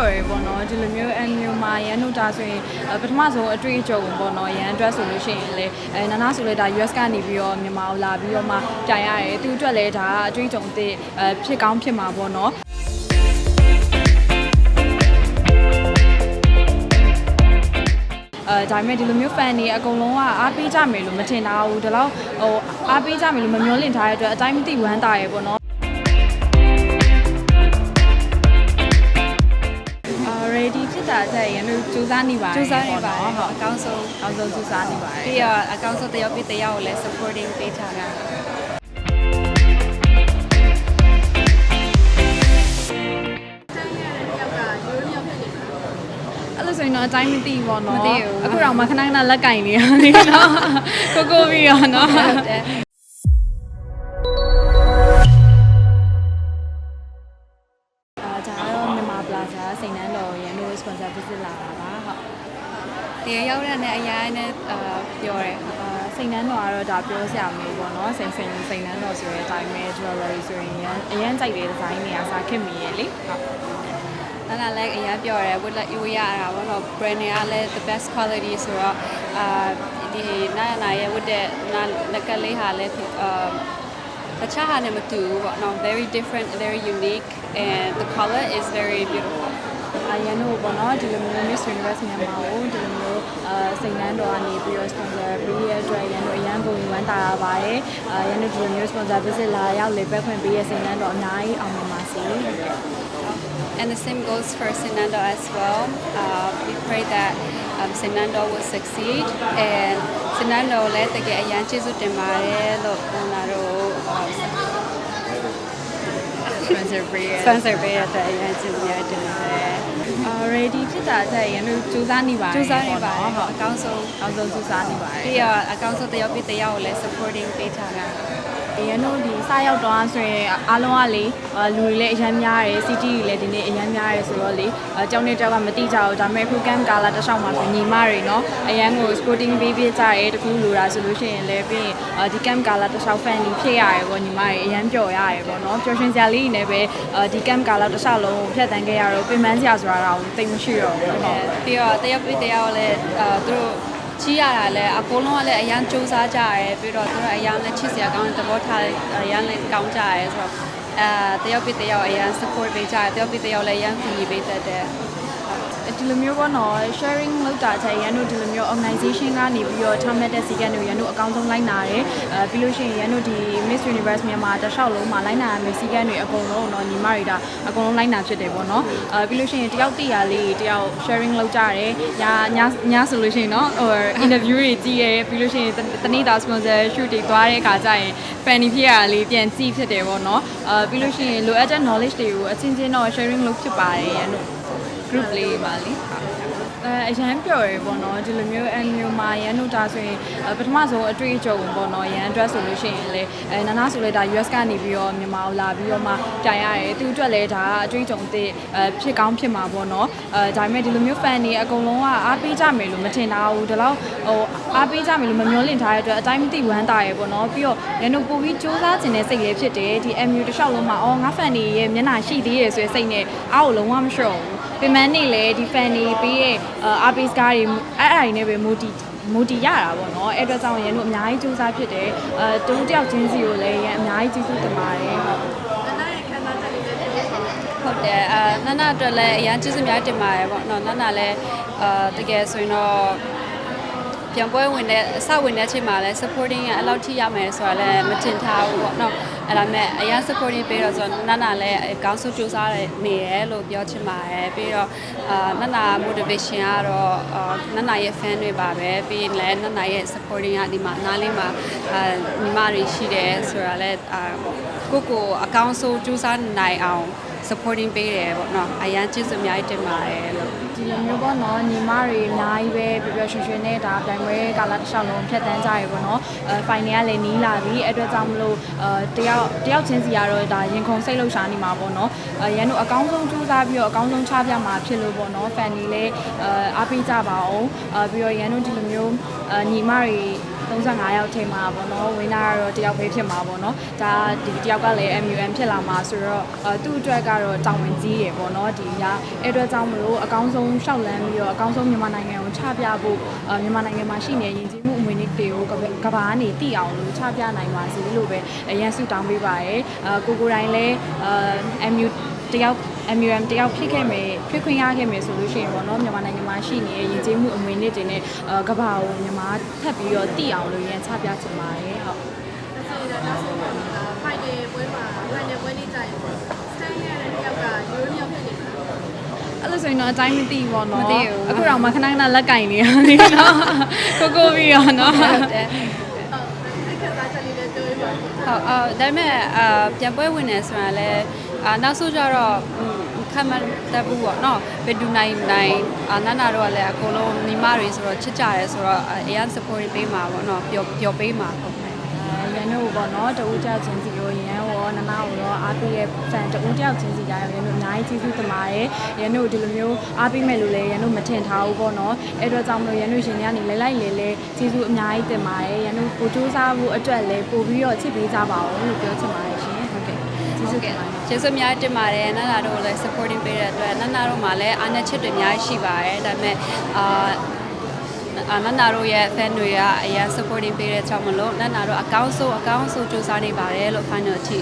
ပျော်ရယ်ပေါ့နော်ဒီလိုမျိုးအန်မျိုးမှာရန်တို့ဒါဆိုရင်အဲပထမဆုံးအတွေ့အကြုံပေါ့နော်ရန်အတွက်ဆိုလို့ရှိရင်လေအဲနာနာဆိုလေဒါ US ကနေပြီးတော့မြန်မာကိုလာပြီးတော့မှတိုင်ရတယ်သူအတွက်လည်းဒါအတွေ့အကြုံအသစ်အဲဖြစ်ကောင်းဖြစ်မှာပေါ့နော်အဲဒါပေမဲ့ဒီလိုမျိုး fan တွေအကုန်လုံးကအားပေးကြမယ်လို့မထင်တာဘူးဒါတော့ဟိုအားပေးကြမယ်လို့မမျှော်လင့်ထားတဲ့အတွက်အတိုင်းမသိဝမ်းတာရယ်ပေါ့နော် စူးစမ်းနေပါတယ်စူးစမ်းနေပါတယ်ဟုဟုတ်တ်အကောင်းဆုံးအောင်ဆုံးစူးစမ်းနေပါတယ်ပြီးတော့အကောင်းဆုံးတယောက်ပြီးတယောက်ကိုလည်း supporting ပေးထားတာအဲ့လိုဆိုရင်တော့အတိုင်းမသိဘူးပေါ့နော်မသိဘူးအခုတော့မှခဏခဏလက်ကင်နေရတယ်နော်ကိုကိုပြီးတော့နော်ဟုတ်တယ်အာဒါကတော့ မြန်မာပလာဇာစိန်နန်းတော်ရန်တို့ sponsor visit လာတာပါဟုတ်တရားရောက်တဲ့နဲ့အရင်နဲ့အာပြောတယ်အာစိန်နန်းတော်ကတော့ဒါပြောစရာမလိုပေါ့နော်စိန်စိန်စိန်နန်းတော်ဆိုတဲ့အတိုင်းပဲ jewelry ဆိုရင်ရန်အရန်ကြိုက်တဲ့ဒီဇိုင်းတွေကစားခင်မိရဲ့လေဟုတ်နာနာလည်းအရင်ပြောတယ်ဝတ်လက်ဝေးရတာပေါ့နော် brand တွေကလည်း the best quality ဆိုတော့အာဒီနာနာရဲ့ဝတ်တဲ့နာလက်ကလေးဟာလည်းအာ တခြားဟာနဲ့မတူဘူးပေါ့နော် very different very unique and the color is very beautiful အရန်တို့ပေါ့နော်ဒီလိုမျိုး Miss Universe မြန်မာကိုဒီလိုမျိုးအာစိန်နန်းတော်ကနေပြီးတော့ sponsor ပေးရတဲ့အတွက်ရန်တို့အရန်ပုံဝမ်းတာရပါတယ်အာရန်တို့ဒီလိုမျိုး sponsor visit လာရောက်လေပတ်ခွင့်ပေးရစိန်နန်းတော်အများကြီးအောင်မြင်ပါစေဟုတ်ကဲ့ And the same goes for Senando as well. Uh, we pray that um, Senando will succeed and Senando လည်းတကယ်အရန်ကျေးဇူးတင်ပါတယ်လို့ဟိုနာတို့ sponsor ပေးရ sponsor ပေးရတဲ့အရန်ကျေးဇူးများတင်ပါတယ် already ဖြစ်တာတဲ့ရန်တို့စူးစမ်းနေပါတယ်စူးစမ်းနေပါတယ်ဟုဟုတ်တ်အကောင်းဆုံးအောင်ဆုံးစူးစမ်းနေပါတယ်ပြီးတော့အကောင်းဆုံးတယောက်ပြီးတယောက်ကိုလည်း supporting ပေးထားတာ အရန်တို့ဒီစရောက်တော့ဆိုရင်အားလုံးကလေအာလူတွေလည်းအရန်များတယ် city တွေလည်းဒီနေ့အရန်များတယ်ဆိုတော့လေအကြောင်းနေတော့ကမတိကြဘူးဒါပေမဲ့ခု camp ကာလာတစ်လျှောက်မှာဆိုညီမတွေเนาะအရန်ကို sporting ပေးပြကြရဲတကူလိုတာဆိုလို့ရှိရင်လည်းပြီးရင်အာဒီ camp ကာလာတစ်လျှောက် fan တွေဖြစ်ရတယ်ပေါ့ညီမတွေအရန်ပျော်ရတယ်ပေါ့เนาะပျော်ရွှင်စရာလေးတွေနဲ့ပဲအာဒီ camp ကာလာတစ်လျှောက်လုံးကိုဖြတ်တန်းခဲ့ရတော့ပင်ပန်းစရာဆိုတာတော့တိတ်မရှိတော့ဘူးဟုတ် ပြီးတော့တယောက်ပြီးတယောက်လည်းအာသူတို့ ချီးရတာလည်းအကုန်လုံးကလည်းအရန်စူးစမ်းကြရဲပြီးတော့သူတို့အရန်လည်းချစ်စရာကောင်းတဲ့သဘောထားအရန်လည်းကောင်းကြရဲဆိုတော့အဲတယောက်ပြီးတယောက်အရန် support ပေးကြရဲတယောက်ပြီးတယောက်လည်းအရန်ကူညီပေးတတ်တယ် ဒီလိုမျိုးပေါ့နော် sharing လုပ်တာချက်ရန်တို့ဒီလိုမျိုး organization ကနေပြီးတော့ထားမှတ်တဲ့စီကံတွေရန်တို့အကောင်းဆုံးလိုက်နာတယ်အဲပြီးလို့ရှိရင်ရန်တို့ဒီ Miss Universe မြန်မာတစ်လျှောက်လုံးမှာလိုက်နာရမယ့်စီကံတွေအကုန်လုံးတော့ညီမတွေဒါအကုန်လုံးလိုက်နာဖြစ်တယ်ပေါ့နော်အဲပြီးလို့ရှိရင်တယောက်တရာလေးတယောက် sharing လုပ်ကြတယ်ညာညာညာဆိုလို့ရှိရင်နော်ဟို interview တွေကြည့်ရဲပြီးလို့ရှိရင်တနေ့တာ sponsor shoot တွေသွားတဲ့အခါကျရင် fan ဖြစ်ရတာလေးပြန်ကြည့်ဖြစ်တယ်ပေါ့နော်အဲပြီးလို့ရှိရင်လိုအပ်တဲ့ knowledge တွေကိုအချင်းချင်းတော့ sharing လုပ်ဖြစ်ပါတယ်ရန်တို့ group လေးပါလေအဲအရန်ပျော်ရယ်ပေါ့နော်ဒီလိုမျိုးအန်မျိုးမှာရန်တို့ဒါဆိုရင်အဲပထမဆုံးအတွေ့အကြုံပေါ့နော်ရန်အတွက်ဆိုလို့ရှိရင်လေအဲနာနာဆိုလေဒါ US ကနေပြီးတော့မြန်မာကိုလာပြီးတော့မှတိုင်ရတယ်သူအတွက်လည်းဒါအတွေ့အကြုံအသစ်အဲဖြစ်ကောင်းဖြစ်မှာပေါ့နော်အဲဒါပေမဲ့ဒီလိုမျိုး fan တွေအကုန်လုံးကအားပေးကြမယ်လို့မထင်တာဘူးဒါတော့ဟိုအားပေးကြမယ်လို့မမျှော်လင့်ထားတဲ့အတွက်အတိုင်းမသိဝမ်းတာရယ်ပေါ့နော်ပြီးတော့ရန်တို့ပို့ပြီးစူးစမ်းခြင်းနဲ့စိတ်လေးဖြစ်တယ်ဒီ MU တစ်လျှောက်လုံးမှာအော်ငါ fan တွေရဲ့မျက်နှာရှိသေးတယ်ဆိုတဲ့စိတ်နဲ့အားကိုလုံးဝမလျှော့ဘူး ပင်မနေလေဒီ fan တွေပြီးရဲ့အာပေးစကားတွေအဲ့အဲ့တွေနဲ့ပဲ multi multi ရတာပေါ့နော်အဲ့အတွက်ကြောင့်ရန်တို့အများကြီးစူးစမ်းဖြစ်တယ်အဲတူတယောက်ချင်းစီကိုလည်းရန်အများကြီးကျေးဇူးတင်ပါတယ်ဟုတ်ဟုတ်တယ်အာနနအတွက်လည်းအရန်ကျေးဇူးများတင်ပါတယ်ပေါ့နော်နနလည်းအာတကယ်ဆိုရင်တော့ ပြန်ပွဲဝင်တဲ့အစဝင်တဲ့အချိန်မှာလည်း supporting ကအဲ့လောက်ထိရမယ်ဆိုတာလည်းမတင်ထားဘူးပေါ့နော်အဲ့ဒါမဲ့အရန် supporting ပေးတော့ဆိုတော့နနလည်းအကောင်းဆုံးကြိုးစားနေရလို့ပြောချင်ပါတယ်ပြီးတော့အာနန motivation ကတော့အာနနရဲ့ fan တွေပါပဲပြီးရင်လည်းနနရဲ့ supporting ကဒီမှာနားလေးမှာအာညီမတွေရှိတယ်ဆိုတာလည်းအာကိုကိုအကောင်းဆုံးကြိုးစားနိုင်အောင် supporting ပေးတယ်ပေါ့နော်အရန်ကျေးဇူးအများကြီးတင်ပါတယ်လို့ဒီလိုမျိုးပေါ့နော်ညီမတွေအများကြီးပဲပျော်ပျော်ရွှင်ရွှင်နဲ့ဒါပြိုင်ပွဲကာလတစ်လျှောက်လုံးဖြတ်တန်းကြရပေါ့နော်အဲ final ကလည်းနီးလာပြီအဲ့အတွက်ကြောင့်မလို့အဲတယောက်တယောက်ချင်းစီကတော့ဒါရင်ခုန်စိတ်လှုပ်ရှားနေမှာပေါ့နော်အဲရန်တို့အကောင်းဆုံးကြိုးစားပြီးတော့အကောင်းဆုံးချပြမှာဖြစ်လို့ပေါ့နော် fan တွေလည်းအဲအားပေးကြပါအောင်အဲပြီးတော့ရန်တို့ဒီလိုမျိုးအဲညီမတွေ 35ယောက်ထဲမှာပေါ့နော်ဝင်းနာကတော့တယောက်ပဲဖြစ်မှာပေါ့နော်ဒါဒီတယောက်ကလည်း MUM ဖြစ်လာမှာဆိုတော့အဲသူ့အတွက်ကတော့တောင်းဝင်ကြီးရယ်ပေါ့နော်ဒီကအဲ့အတွက်ကြောင့်မလို့အကောင်းဆုံးရှောက်လန်းပြီးတော့အကောင်းဆုံးမြန်မာနိုင်ငံကိုချပြဖို့အဲမြန်မာနိုင်ငံမှာရှိနေတဲ့ယဉ်ကျေးမှုအမွေအနှစ်တွေကိုကကဘာကနေတည်အောင်လို့ချပြနိုင်ပါစေလို့ပဲအရန်ဆုတောင်းပေးပါရယ်အဲကိုကိုတိုင်းလည်းအဲ MU တယောက် MUM တယောက်ဖြစ်ခဲ့မယ်ဖြစ်ခွင့်ရခဲ့မယ်ဆိုလို့ရှိရင်ပေါ့နော်မြန်မာနိုင်ငံမှာရှိနေတဲ့ယဉ်ကျေးမှုအမွေအနှစ်တွေနဲ့အဲကဘာကိုမြန်မာထပ်ပြီးတော့တည်အောင်လို့ရန်ချပြချင်ပါတယ်ဟုတ်ဆိုတော့နောက်ဆုံးမှာဖိုင်နယ်ပွဲမှာဖိုင်နယ်ပွဲနေ့ကျရင်စတန်ရတဲ့တယောက်ကရိုးရိုးမျိုးဖြစ်နေတာအဲ့လိုဆိုရင်တော့အတိုင်းမသိဘူးပေါ့နော်မသိဘူးအခုတော့မှခဏခဏလက်ကင်နေရတယ်နော်ကိုကိုပြီးတော့နော်ဟုတ်တယ်ဟုတ်အဲ့ခက်သားချက်လေးလည်းပြောရပါဘူးဟုတ်အော်ဒါပေမဲ့အာပြန်ပွဲဝင်နေဆိုတာလည်းအာနောက်ဆုံးကျတော့ ခံမတတ်ဘူးပေါ့နော်ဘယ်သူနိုင်နိုင်အာနာနာတော့လည်းအကုန်လုံးညီမတွေဆိုတော့ချစ်ကြရဲဆိုတော့အရန် support ပေးမှာပေါ့နော်ပျော်ပျော်ပေးမှာဟုတ်တယ်ရန်တို့ပေါ့နော်တဦးကြောက်ချင်းစီကိုရန်ရောနနာကိုရောအားပေးတဲ့ fan တဦးကြောက်ချင်းစီကြရရန်တို့အများကြီးကျေးဇူးတင်ပါတယ်ရန်တို့ဒီလိုမျိုးအားပေးမယ်လို့လည်းရန်တို့မထင်ထားဘူးပေါ့နော်အဲ့အတွက်ကြောင့်မလို့ရန်တို့ရှင်တွေကနေလိုက်လိုက်လေလေကျေးဇူးအများကြီးတင်ပါတယ်ရန်တို့ကိုစူးစမ်းဖို့အတွက်လည်းပို့ပြီးတော့ချစ်ပေးကြပါဦးလို့ပြောချင်ပါတယ်ရှင်ဟုတ် ကဲ့ကျေးဇူးတင်ပါတယ်ကျေးဇူးအများကြီးတင်ပါတယ်နန္နာတို့လည်း supporting ပေးတဲ့အတွက်နန္နာတို့မှာလည်းအားနဲ့ချစ်တွေအများကြီးရှိပါတယ်ဒါပေမဲ့အာအာနန္နာတို့ရဲ့ fan တွေကအရင် supporting ပေးတဲ့ကြောင့်မလို့နန္နာတို့အကောင်းဆုံးအကောင်းဆုံးစူးစမ်းနေပါတယ်လို့ final အထိ